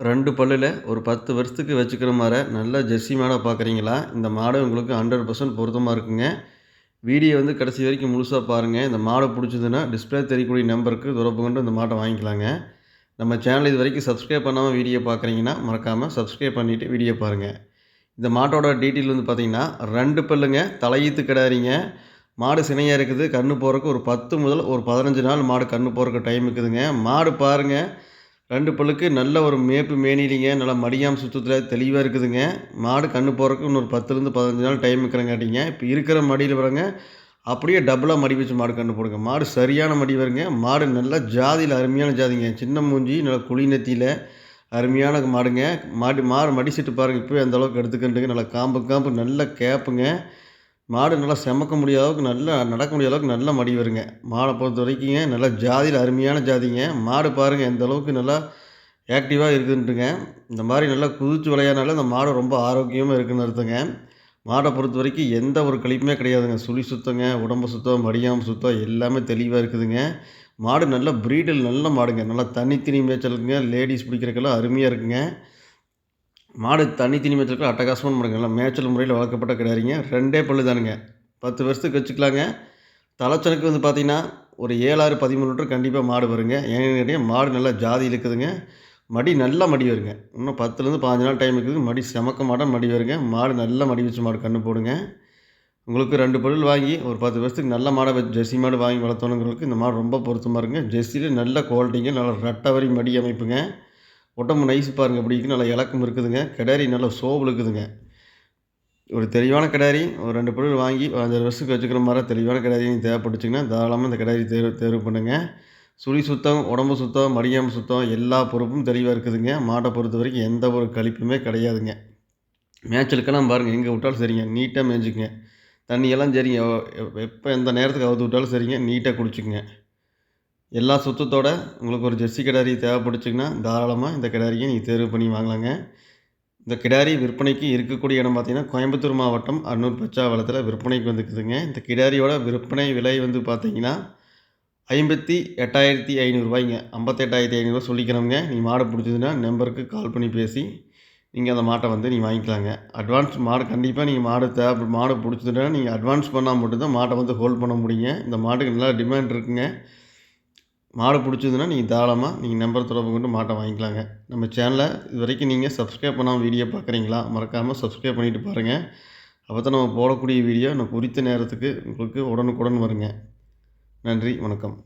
ரெண்டு பல்லில் ஒரு பத்து வருஷத்துக்கு வச்சுக்கிற மாதிரி நல்ல ஜெர்சி மாடாக பார்க்குறீங்களா? இந்த மாடு உங்களுக்கு ஹண்ட்ரட் பர்சன்ட் பொருத்தமாக இருக்குங்க. வீடியோ வந்து கடைசி வரைக்கும் முழுசாக பாருங்கள் இந்த மாடை பிடிச்சதுன்னா டிஸ்பிளே தெரியக்கூடிய நம்பருக்கு தொடர்பு கொண்டு இந்த மாட்டை வாங்கிக்கலாங்க. நம்ம சேனல் இது வரைக்கும் சப்ஸ்கிரைப் பண்ணாமல் வீடியோ பார்க்குறீங்கன்னா மறக்காமல் சப்ஸ்கிரைப் பண்ணிவிட்டு வீடியோ பாருங்கள் இந்த மாட்டோட டீட்டெயில் வந்து பார்த்திங்கன்னா ரெண்டு பல்லுங்க தலையீத்து கிடாரிங்க மாடு சினையாக இருக்குது. கன்று போகிறக்கு ஒரு பத்து முதல் ஒரு பதினஞ்சு நாள் மாடு கன்று போகிறக்கு டைம் இருக்குதுங்க. மாடு பாருங்கள் ரெண்டு பல்லுக்கு நல்ல ஒரு மேப்பு மேனிலிங்க. நல்லா மடியாமல் சுத்தத்தில் தெளிவாக இருக்குதுங்க. மாடு கன்று போகிறதுக்கு இன்னொரு பத்துலேருந்து பதினஞ்சு நாள் டைம் இருக்கிறங்காட்டிங்க இப்போ இருக்கிற மடியில் வரங்க அப்படியே டபுளாக மடி வச்சு மாடு கன்று போடுங்க. மாடு சரியான மடி வருங்க. மாடு நல்லா ஜாதியில் அருமையான ஜாதிங்க. சின்ன மூஞ்சி நல்லா குழி நெத்தியில் அருமையான மாடுங்க. மாடு மாடு சிட்டு பாருங்கள் இப்போ அந்த அளவுக்கு எடுத்துக்கிட்டுங்க நல்லா காம்பு காம்பு நல்ல கேப்புங்க. மாடு நல்லா செமக்க முடியாத அளவுக்கு நல்லா நடக்க முடியாத அளவுக்கு நல்ல மடி வருங்க. மாடை பொறுத்த வரைக்குங்க நல்லா ஜாதியில் அருமையான ஜாதிங்க. மாடு பாருங்கள் எந்த அளவுக்கு நல்லா ஆக்டிவாக இருக்குதுன்ட்டுங்க இந்த மாதிரி நல்லா குதிச்சு விளையாடினால இந்த மாடு ரொம்ப ஆரோக்கியமாக இருக்குன்னு அர்த்தங்க. மாடை பொறுத்த வரைக்கும் எந்த ஒரு கழிப்புமே கிடையாதுங்க. சுழி சுத்தங்க உடம்பு சுத்தம் மடியாமல் சுத்தம் எல்லாமே தெளிவாக இருக்குதுங்க. மாடு நல்ல ப்ரீடில் நல்ல மாடுங்க. நல்லா தனித்தனி மேய்ச்சலுக்குங்க லேடிஸ் பிடிக்கிறக்கெல்லாம் அருமையாக இருக்குங்க. மாடு தண்ணி தண்ணி மேய்ச்சலுக்கு அட்டகாசமான மாடுங்க. மேய்ச்சல் முறையில் வளர்க்கப்பட்ட கிடையாதுங்க. ரெண்டே பல்லு தானுங்க. பத்து வருஷத்துக்கு வச்சுக்கலாங்க தலைச்சனுக்கு வந்து பார்த்திங்கன்னா ஒரு ஏழாறு பதிமூணு லிட்டர் கண்டிப்பாக மாடு வருங்க. ஏன்னா மாடு நல்லா ஜாதி இருக்குதுங்க மடி நல்லா மடி வருங்க. இன்னும் பத்துலேருந்து பாஞ்சு நாள் டைம் இருக்குது. மடி செமக்க மாடம் மடி வருங்க. மாடு நல்லா மடி வச்சு மாடு கன்று போடுங்க. உங்களுக்கு ரெண்டு பொருள் வாங்கி ஒரு பத்து வருஷத்துக்கு நல்ல மாடை ஜெர்சி மாடு வாங்கி வளர்த்தணுங்களுக்கு இந்த மாடு ரொம்ப பொருத்தமாக இருக்குங்க. ஜெர்சியில் நல்ல குவாலிட்டிங்க நல்ல ரெட்டவரி மடி அமைப்புங்க. உடம்பு நைஸ் பாருங்கள் அப்படி நல்லா இலக்கம் இருக்குதுங்க. கிடாரி நல்லா சோபு இருக்குதுங்க. ஒரு தெளிவான கிடாரி ஒரு ரெண்டு பொருள் வாங்கி அஞ்சு வருஷத்துக்கு வச்சுக்கிற மாதிரி தெளிவான கிடாரி தேவைப்பட்டுச்சிங்கன்னா தாராளமாக இந்த கிடாரி தேர்வு தேர்வு பண்ணுங்கள் சுழி சுத்தம் உடம்பு சுத்தம் மடியாமல் சுத்தம் எல்லா பொறுப்பும் தெளிவாக இருக்குதுங்க. மாட்டை பொறுத்த வரைக்கும் எந்த ஒரு கழிப்புமே கிடையாதுங்க. மேய்ச்சலுக்கெல்லாம் பாருங்கள் எங்கே விட்டாலும் சரிங்க நீட்டாக மேய்ஞ்சிக்குங்க. தண்ணியெல்லாம் சரிங்க எப்போ எந்த நேரத்துக்கு அவுத்து விட்டாலும் சரிங்க நீட்டாக குடிச்சிக்கங்க. எல்லா சுத்தத்தோட உங்களுக்கு ஒரு ஜெர்சி கிடாரி தேவைப்படுச்சிங்கன்னா தாராளமாக இந்த கிடாரியை நீங்கள் தேர்வு பண்ணி வாங்கலாங்க. இந்த கிடாரி விற்பனைக்கு இருக்கக்கூடிய இடம் பார்த்திங்கன்னா கோயம்புத்தூர் மாவட்டம் அன்னூர் பச்சாவளத்தில் விற்பனைக்கு வந்துக்குதுங்க. இந்த கிடாரியோட விற்பனை விலை வந்து பார்த்திங்கன்னா ஐம்பத்தி எட்டாயிரத்தி ஐநூறுரூவாய்ங்க ஐம்பத்தெட்டாயிரத்தி ஐநூறுரூவா சொல்லிக்கிறோங்க நீங்கள் மாடை பிடிச்சதுன்னா நம்பருக்கு கால் பண்ணி பேசி நீங்கள் அந்த மாட்டை வந்து நீங்கள் வாங்கிக்கலாங்க. அட்வான்ஸ் மாடு கண்டிப்பாக நீங்கள் மாடு தேவை மாடு பிடிச்சதுன்னா நீங்கள் அட்வான்ஸ் பண்ணால் மட்டும்தான் மாட்டை வந்து ஹோல்ட் பண்ண முடியுங்க. இந்த மாட்டுக்கு நல்லா டிமாண்ட் இருக்குங்க. மாடு பிடிச்சதுன்னா நீங்கள் தாராளமாக நீங்கள் நம்பர் தொடர்பு கொண்டு மாட்டை வாங்கிக்கலாங்க. நம்ம சேனலை இது வரைக்கும் நீங்கள் சப்ஸ்கிரைப் பண்ணாமல் வீடியோ பார்க்குறீங்களா? மறக்காமல் சப்ஸ்கிரைப் பண்ணிவிட்டு பாருங்கள் அப்போ தான் நம்ம போடக்கூடிய வீடியோ நான் குறித்த நேரத்துக்கு உங்களுக்கு உடனுக்குடன் வருங்க. நன்றி வணக்கம்.